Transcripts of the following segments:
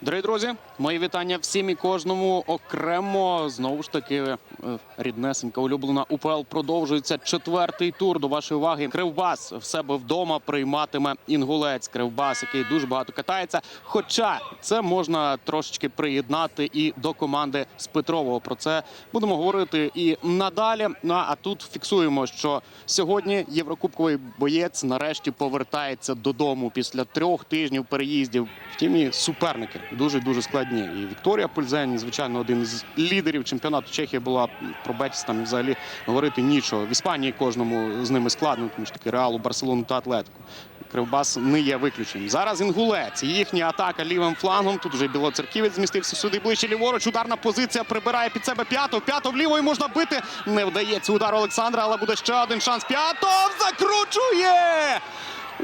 Дорогі друзі, мої вітання всім і кожному окремо. Знову ж таки, е, ріднесенька улюблена УПЛ продовжується четвертий тур. До вашої уваги Кривбас в себе вдома прийматиме інгулець. Кривбас, який дуже багато катається. Хоча це можна трошечки приєднати і до команди з Петрового. Про це будемо говорити і надалі. Ну а тут фіксуємо, що сьогодні єврокубковий боєць нарешті повертається додому після трьох тижнів переїздів. Втім, і суперники дуже дуже складні. І Вікторія Пульзені, звичайно, один із лідерів чемпіонату Чехії була про Бетіс там взагалі говорити нічого. В Іспанії кожному з ними складно, тому що таки Реалу, Барселону та Атлетику. Кривбас не є виключенням. Зараз інгулець. Їхня атака лівим флангом. Тут вже білоцерківець змістився сюди ближче ліворуч. Ударна позиція прибирає під себе п'ятов. П'ятов лівою можна бити. Не вдається удар Олександра, але буде ще один шанс. П'ятов закручує.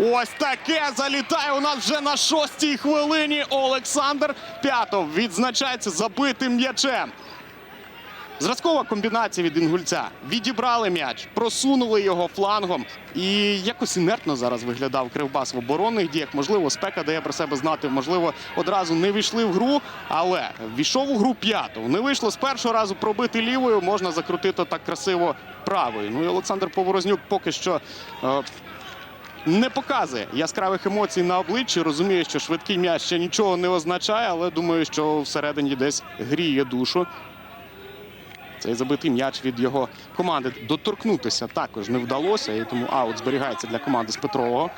Ось таке залітає у нас вже на шостій хвилині. Олександр П'ятов відзначається забитим м'ячем. Зразкова комбінація від інгульця. Відібрали м'яч, просунули його флангом. І якось інертно зараз виглядав Кривбас в оборонних діях. Можливо, спека дає про себе знати. Можливо, одразу не війшли в гру, але війшов у гру п'ятого. Не вийшло з першого разу пробити лівою, можна закрутити так красиво правою. Ну і Олександр Поворознюк поки що. е, не показує яскравих емоцій на обличчі. Розуміє, що швидкий м'яч ще нічого не означає, але думаю, що всередині десь гріє душу. Цей забитий м'яч від його команди доторкнутися також не вдалося, і тому аут зберігається для команди з Петрового.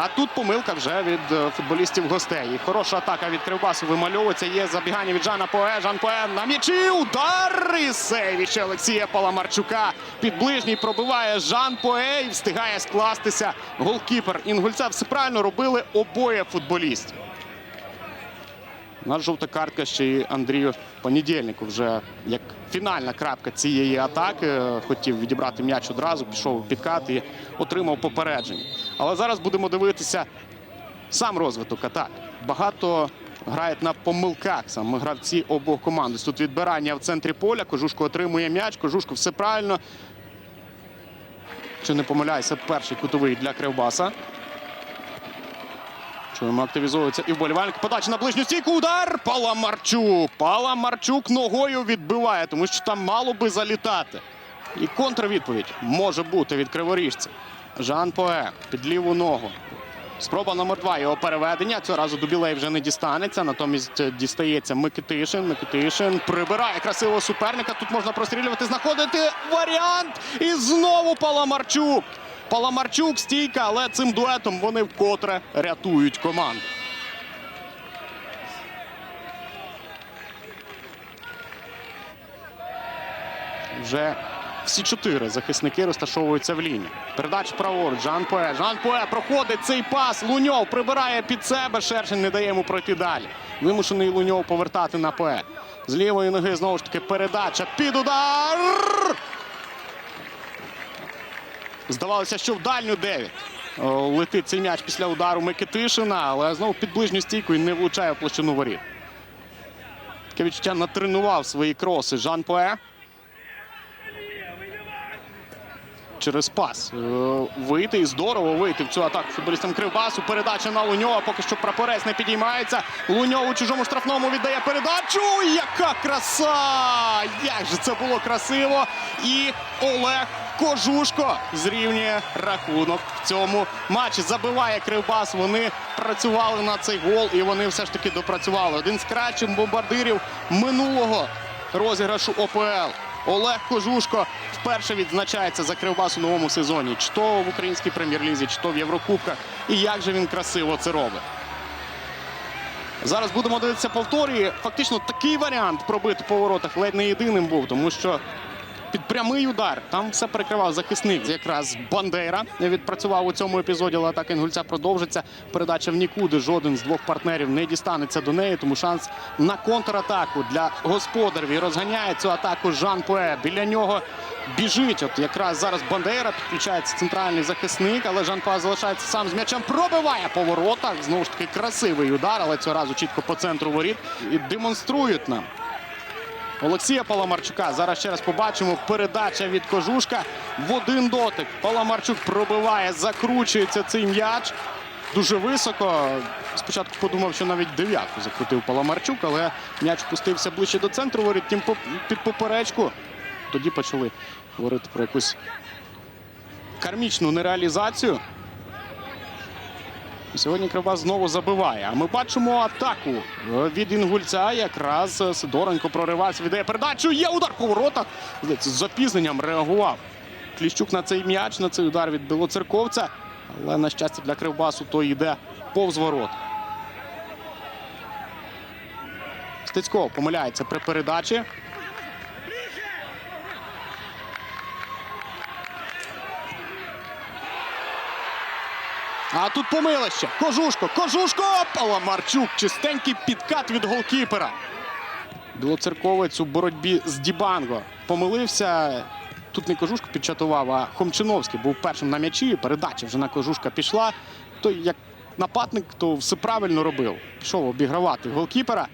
А тут помилка вже від е, футболістів гостей. І хороша атака від Кривбасу вимальовується. Є забігання від Жана Пое. Жан Пое на м'ячі. Удар і сейв ще Олексія Паламарчука. Під ближній пробиває Жан Пое і встигає скластися голкіпер. Інгульця все правильно робили обоє футболістів. У нас жовта картка ще й Андрію Понедільнику вже як фінальна крапка цієї атаки. Хотів відібрати м'яч одразу, пішов у підкат і отримав попередження. Але зараз будемо дивитися сам розвиток атак. Багато грають на помилках саме гравці обох команд. Ось Тут відбирання в центрі поля. Кожушко отримує м'яч. Кожушко все правильно. Чи не помиляюся, перший кутовий для Кривбаса. Чуємо, активізується і вболівальник. Подача на ближню стійку. Удар. Паламарчук. Паламарчук ногою відбиває, тому що там мало би залітати. І контрвідповідь може бути від криворіжця. Жан Пое під ліву ногу. Спроба номер два. Його переведення. Цього разу Дубілей вже не дістанеться. Натомість е, дістається Микитишин. Микитишин прибирає красивого суперника. Тут можна прострілювати, знаходити варіант. І знову Паламарчук. Паламарчук стійка, але цим дуетом вони вкотре рятують команду. Вже всі чотири захисники розташовуються в лінії. Передача праворуч. Жан Пое. Жан Пое проходить цей пас. Луньов прибирає під себе. Шершень не дає йому пройти далі. Вимушений Луньов повертати на Пое. З лівої ноги знову ж таки передача під удар. Здавалося, що в дальню 9. Летить цей м'яч після удару Микитишина, але знову під ближню стійку і не влучає в площину воріт. Таке відчуття натренував свої кроси Жан Пое. Через пас. Е, Вийти і здорово вийти в цю атаку футболістам Кривбасу. Передача на Луньова. Поки що прапорець не підіймається. Луньов у чужому штрафному віддає передачу. Яка краса! Як же це було красиво! І Олег Кожушко зрівнює рахунок в цьому матчі. Забиває Кривбас. Вони працювали на цей гол, і вони все ж таки допрацювали. Один з кращих бомбардирів минулого розіграшу ОПЛ. Олег Кожушко вперше відзначається за Кривбас у новому сезоні. Чи то в українській прем'єр-лізі, чи то в Єврокубках. І як же він красиво це робить. Зараз будемо дивитися повторі. Фактично такий варіант пробити по воротах ледь не єдиним був, тому що під прямий удар там все перекривав захисник. Якраз Бандера відпрацював у цьому епізоді, але атака інгульця продовжиться. Передача в нікуди. Жоден з двох партнерів не дістанеться до неї, тому шанс на контратаку для господарів. І розганяє цю атаку Жан Пуе. Біля нього біжить. От якраз зараз Бандера підключається центральний захисник, але Жан Пуе залишається сам з м'ячем. Пробиває по воротах. Знову ж таки красивий удар, але цього разу чітко по центру воріт і демонструють нам Олексія Паламарчука. Зараз ще раз побачимо. Передача від Кожушка в один дотик. Паламарчук пробиває, закручується цей м'яч. Дуже високо. Спочатку подумав, що навіть дев'ятку закрутив Паламарчук, але м'яч спустився ближче до центру, тім по- під поперечку. Тоді почали говорити про якусь кармічну нереалізацію. Сьогодні Кривбас знову забиває. А ми бачимо атаку е, від Інгульця. Якраз е, Сидоренко проривався, віддає передачу. Є удар по воротах. З запізненням реагував. Кліщук на цей м'яч, на цей удар від Білоцерковця. Але, на щастя, для Кривбасу той йде повз ворот. Стецько помиляється при передачі. А тут помилище. Кожушко, Кожушко! Паламарчук. Чистенький підкат від голкіпера. Білоцерковець у боротьбі з Дібанго. Помилився. Тут не Кожушко підчатував, а Хомчиновський був першим на м'ячі. Передача вже на Кожушка пішла. Той, як нападник, то все правильно робив. Пішов обігравати голкіпера.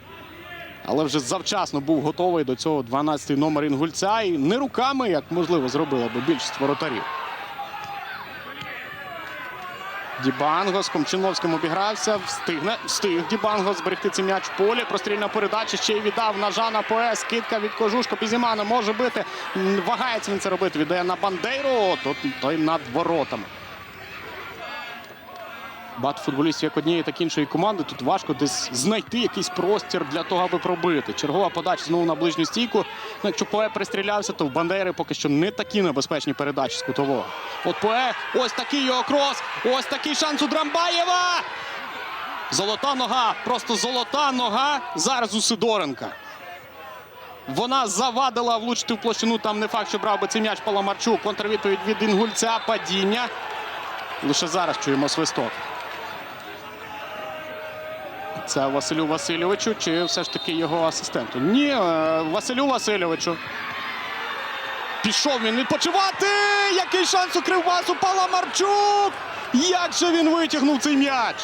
Але вже завчасно був готовий до цього 12-й номер Інгульця. І не руками, як можливо, зробила би більшість воротарів. Дібанго з Комчиновським обігрався. Встигне, встиг Дібанго зберегти цей м'яч в полі. Прострільна передача ще й віддав на Жана Поес. Скидка від Кожушка Пізімана може бити. Вагається він це робити. Віддає на Бандейру. Тут той над воротами. Багато футболістів як однієї, так і іншої команди. Тут важко десь знайти якийсь простір для того, аби пробити. Чергова подача знову на ближню стійку. Ну, якщо Пое пристрілявся, то в Бандери поки що не такі небезпечні передачі з кутового. От Пое, ось такий його крос, ось такий шанс у Драмбаєва. Золота нога, просто золота нога зараз у Сидоренка. Вона завадила влучити в площину. Там не факт, що брав би цей м'яч Паламарчук. Контрвідповідь від Інгульця. Падіння. Лише зараз чуємо свисток. Це Василю Васильовичу чи все ж таки його асистенту? Ні, е, Василю Васильовичу. Пішов він відпочивати. Який шанс у Кривбасу Паламарчук! Як же він витягнув цей м'яч?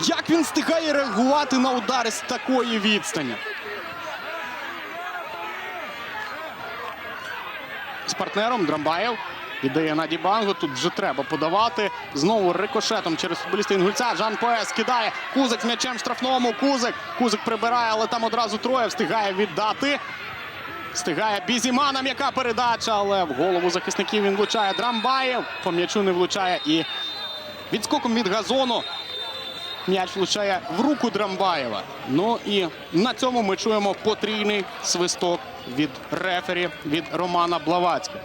Як він встигає реагувати на удари з такої відстані? З партнером Драмбаєв. Віддає на Дібангу. Тут вже треба подавати. Знову рикошетом через футболіста Інгульця. Жан Поес кидає. Кузик з м'ячем штрафному. Кузик. Кузик прибирає, але там одразу троє встигає віддати. Встигає Бізімана, м'яка передача, але в голову захисників він влучає Драмбаєв. По м'ячу не влучає і відскоком від газону. М'яч влучає в руку Драмбаєва. Ну і на цьому ми чуємо потрійний свисток від рефері від Романа Блавацького.